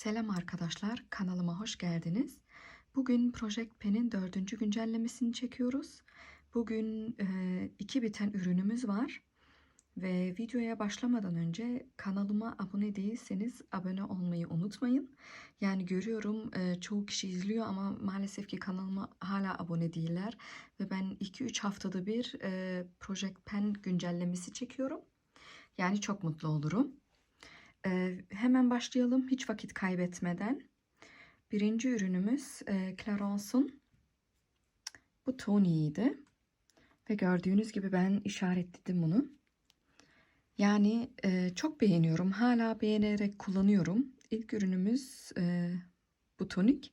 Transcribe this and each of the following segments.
Selam arkadaşlar, kanalıma hoş geldiniz. Bugün Project Pen'in dördüncü güncellemesini çekiyoruz. Bugün e, iki biten ürünümüz var. Ve videoya başlamadan önce kanalıma abone değilseniz abone olmayı unutmayın. Yani görüyorum e, çoğu kişi izliyor ama maalesef ki kanalıma hala abone değiller. Ve ben 2-3 haftada bir e, Project Pen güncellemesi çekiyorum. Yani çok mutlu olurum. Ee, hemen başlayalım hiç vakit kaybetmeden. Birinci ürünümüz e, Clarence'un bu Tony'ydi. Ve gördüğünüz gibi ben işaretledim bunu. Yani e, çok beğeniyorum. Hala beğenerek kullanıyorum. İlk ürünümüz e, bu tonik.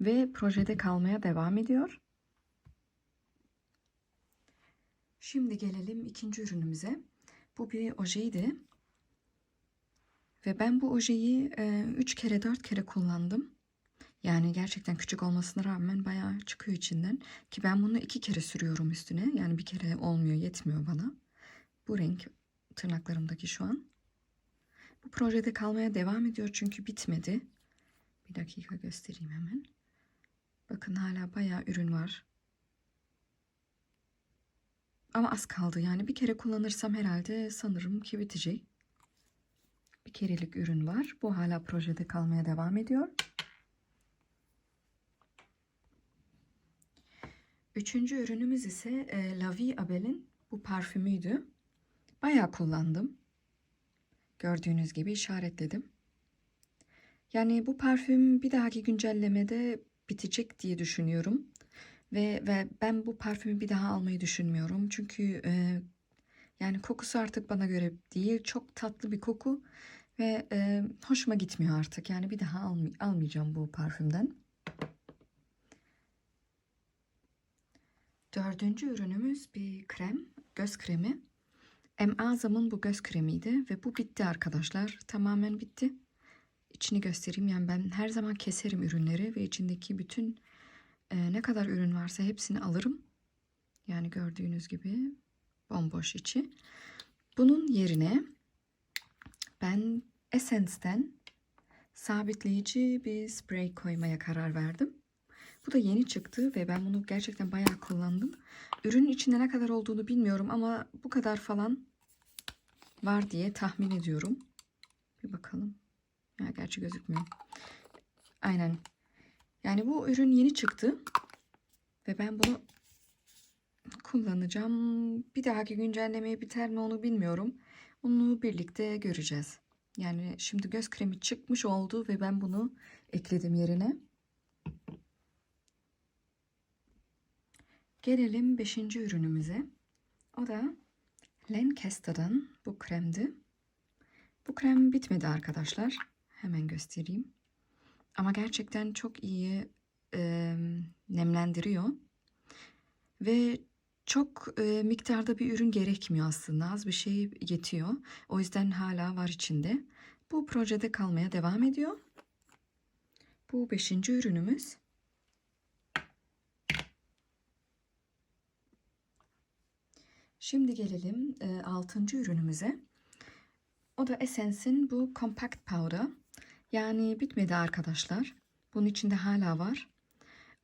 Ve projede kalmaya devam ediyor. Şimdi gelelim ikinci ürünümüze. Bu bir ojeydi. Ve ben bu ojeyi 3 kere 4 kere kullandım. Yani gerçekten küçük olmasına rağmen bayağı çıkıyor içinden. Ki ben bunu iki kere sürüyorum üstüne. Yani bir kere olmuyor yetmiyor bana. Bu renk tırnaklarımdaki şu an. Bu projede kalmaya devam ediyor çünkü bitmedi. Bir dakika göstereyim hemen. Bakın hala bayağı ürün var. Ama az kaldı yani bir kere kullanırsam herhalde sanırım ki bitecek kerelik ürün var. Bu hala projede kalmaya devam ediyor. Üçüncü ürünümüz ise e, La Vie Abel'in bu parfümüydü. Bayağı kullandım. Gördüğünüz gibi işaretledim. Yani bu parfüm bir dahaki güncellemede bitecek diye düşünüyorum. Ve, ve ben bu parfümü bir daha almayı düşünmüyorum. Çünkü e, yani kokusu artık bana göre değil. Çok tatlı bir koku ve e, hoşuma gitmiyor artık. Yani bir daha almay almayacağım bu parfümden. Dördüncü ürünümüz bir krem, göz kremi. M. Azam'ın bu göz kremiydi ve bu bitti arkadaşlar. Tamamen bitti. İçini göstereyim. Yani ben her zaman keserim ürünleri ve içindeki bütün e, ne kadar ürün varsa hepsini alırım. Yani gördüğünüz gibi bomboş içi. Bunun yerine ben Essence'den sabitleyici bir sprey koymaya karar verdim. Bu da yeni çıktı ve ben bunu gerçekten bayağı kullandım. Ürünün içinde ne kadar olduğunu bilmiyorum ama bu kadar falan var diye tahmin ediyorum. Bir bakalım. Ya gerçi gözükmüyor. Aynen. Yani bu ürün yeni çıktı. Ve ben bunu kullanacağım. Bir dahaki güncellemeye biter mi onu bilmiyorum. Onu birlikte göreceğiz. Yani şimdi göz kremi çıkmış oldu ve ben bunu ekledim yerine. Gelelim 5. ürünümüze. O da Lancaster'dan bu kremdi. Bu krem bitmedi arkadaşlar. Hemen göstereyim. Ama gerçekten çok iyi e, nemlendiriyor. Ve çok e, miktarda bir ürün gerekmiyor aslında. Az bir şey yetiyor. O yüzden hala var içinde. Bu projede kalmaya devam ediyor. Bu beşinci ürünümüz. Şimdi gelelim e, altıncı ürünümüze. O da Essence'in bu Compact Powder. Yani bitmedi arkadaşlar. Bunun içinde hala var.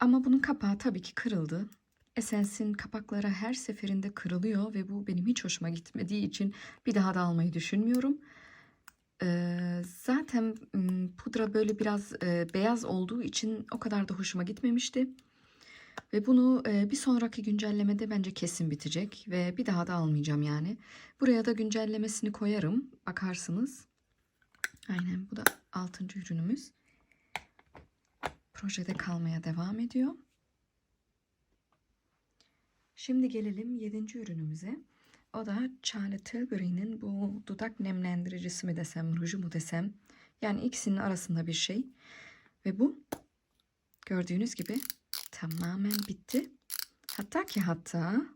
Ama bunun kapağı tabii ki kırıldı. Essence'in kapakları her seferinde kırılıyor ve bu benim hiç hoşuma gitmediği için bir daha da almayı düşünmüyorum. Ee, zaten pudra böyle biraz e, beyaz olduğu için o kadar da hoşuma gitmemişti. Ve bunu e, bir sonraki güncellemede bence kesin bitecek ve bir daha da almayacağım yani. Buraya da güncellemesini koyarım. Bakarsınız. Aynen bu da 6. ürünümüz. Projede kalmaya devam ediyor. Şimdi gelelim 7. ürünümüze. O da Charlotte Tilbury'nin bu dudak nemlendiricisi mi desem, ruju mu desem. Yani ikisinin arasında bir şey. Ve bu gördüğünüz gibi tamamen bitti. Hatta ki hatta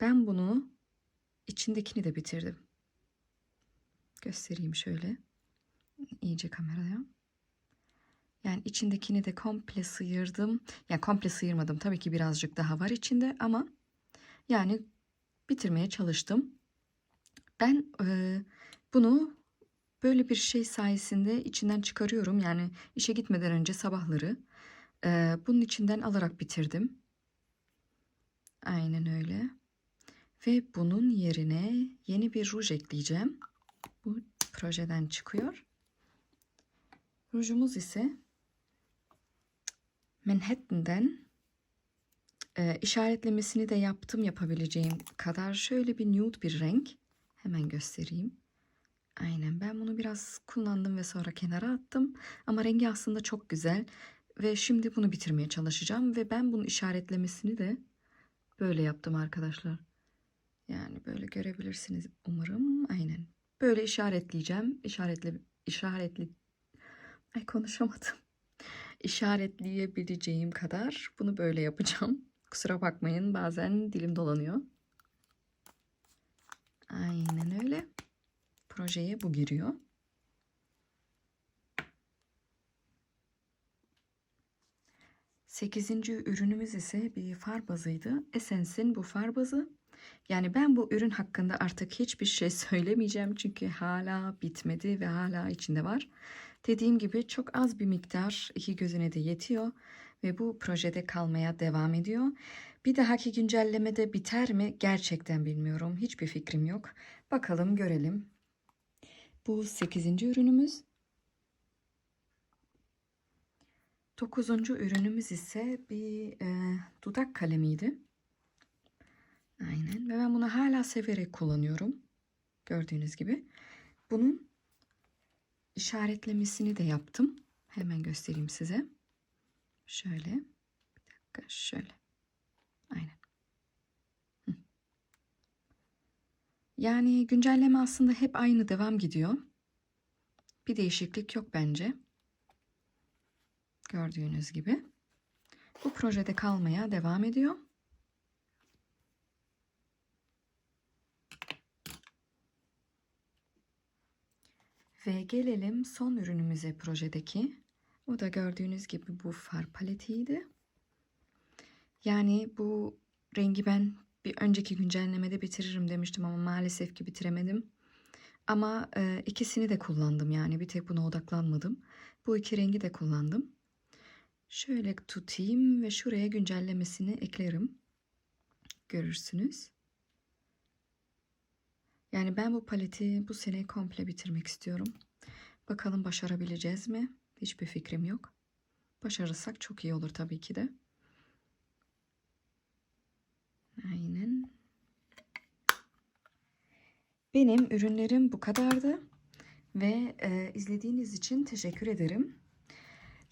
ben bunu içindekini de bitirdim. Göstereyim şöyle. iyice kameraya. Yani içindekini de komple sıyırdım. Yani komple sıyırmadım. Tabii ki birazcık daha var içinde ama yani bitirmeye çalıştım. Ben e, bunu Böyle bir şey sayesinde içinden çıkarıyorum. Yani işe gitmeden önce sabahları e, bunun içinden alarak bitirdim. Aynen öyle. Ve bunun yerine yeni bir ruj ekleyeceğim. Bu projeden çıkıyor. Rujumuz ise Manhattan'den e, işaretlemesini de yaptım yapabileceğim kadar şöyle bir nude bir renk. Hemen göstereyim. Aynen ben bunu biraz kullandım ve sonra kenara attım. Ama rengi aslında çok güzel. Ve şimdi bunu bitirmeye çalışacağım. Ve ben bunun işaretlemesini de böyle yaptım arkadaşlar. Yani böyle görebilirsiniz umarım. Aynen. Böyle işaretleyeceğim. İşaretle, işaretli... Ay konuşamadım. İşaretleyebileceğim kadar bunu böyle yapacağım. Kusura bakmayın bazen dilim dolanıyor. Aynen öyle. Projeye bu giriyor. Sekizinci ürünümüz ise bir far bazıydı. Essence'in bu far bazı. Yani ben bu ürün hakkında artık hiçbir şey söylemeyeceğim çünkü hala bitmedi ve hala içinde var. Dediğim gibi çok az bir miktar iki gözüne de yetiyor ve bu projede kalmaya devam ediyor. Bir dahaki güncellemede biter mi gerçekten bilmiyorum. Hiçbir fikrim yok. Bakalım görelim. Bu 8. ürünümüz. 9. ürünümüz ise bir e, dudak kalemiydi. Aynen ve ben bunu hala severek kullanıyorum. Gördüğünüz gibi. Bunun işaretlemesini de yaptım. Hemen göstereyim size. Şöyle. Bir dakika şöyle. Aynen. Yani güncelleme aslında hep aynı devam gidiyor. Bir değişiklik yok bence. Gördüğünüz gibi. Bu projede kalmaya devam ediyor. Ve gelelim son ürünümüze projedeki. O da gördüğünüz gibi bu far paletiydi. Yani bu rengi ben bir önceki güncellemede bitiririm demiştim ama maalesef ki bitiremedim. Ama e, ikisini de kullandım yani bir tek buna odaklanmadım. Bu iki rengi de kullandım. Şöyle tutayım ve şuraya güncellemesini eklerim. Görürsünüz. Yani ben bu paleti bu sene komple bitirmek istiyorum. Bakalım başarabileceğiz mi? Hiçbir fikrim yok. Başarırsak çok iyi olur tabii ki de. Aynen. Benim ürünlerim bu kadardı. Ve e, izlediğiniz için teşekkür ederim.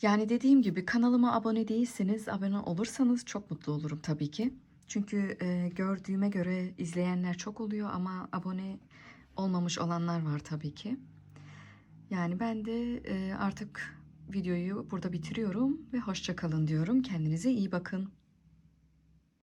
Yani dediğim gibi kanalıma abone değilseniz abone olursanız çok mutlu olurum tabii ki. Çünkü e, gördüğüme göre izleyenler çok oluyor ama abone olmamış olanlar var tabii ki. Yani ben de e, artık videoyu burada bitiriyorum ve hoşça kalın diyorum. Kendinize iyi bakın.